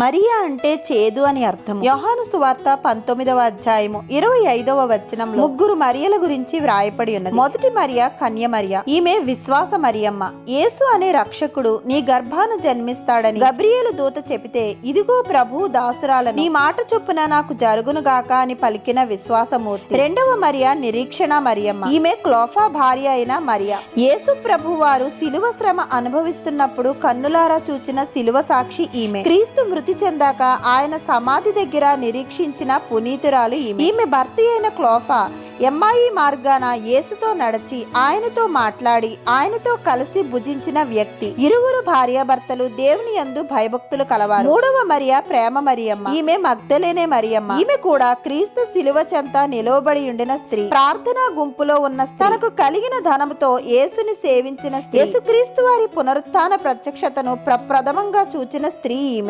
మరియా అంటే చేదు అని అర్థం యోహాను సువార్త పంతొమ్మిదవ అధ్యాయము ఇరవై ఐదవ వచనంలో ముగ్గురు మరియల గురించి వ్రాయపడి ఉన్నది. మొదటి మరియ కన్య మరియ ఈమె విశ్వాస మరియమ్మ. యేసు అనే రక్షకుడు నీ గర్భాన జన్మిస్తాడని గబ్రియలు దూత చెబితే ఇదిగో ప్రభు దాసురాలను నీ మాట చొప్పున నాకు జరుగును గాక అని పలికిన విశ్వాసమూర్తి. రెండవ మరియ నిరీక్షణ మరియమ్మ ఈమె క్లోఫా భార్య అయిన మరియ. యేసు ప్రభు వారు శిలువ శ్రమ అనుభవిస్తున్నప్పుడు కన్నులారా చూచిన శిలువ సాక్షి ఈమె. క్రీస్తు మృతి చెందాక ఆయన సమాధి దగ్గర నిరీక్షించిన పునీతురాలు ఈమె. భర్తీ అయిన క్లోఫా ఎమ్మాయి మార్గాన యేసుతో నడిచి ఆయనతో మాట్లాడి ఆయనతో కలిసి భుజించిన వ్యక్తి. ఇరువురు భార్యాభర్తలు దేవుని యందు భయభక్తులు కలవారు. మూడవ మరియ ప్రేమ మరియమ్మ. ఈమె మగ్ధలేనే మరియమ్మ. ఈమె కూడా క్రీస్తు శిలువ చెంత నిలవబడి ఉండిన స్త్రీ. ప్రార్థనా గుంపులో ఉన్న తనకు కలిగిన ధనముతో యేసుని సేవించిన యేసుక్రీస్తు వారి పునరుత్న ప్రత్యక్షతను ప్రప్రథమంగా చూచిన స్త్రీ ఈమె.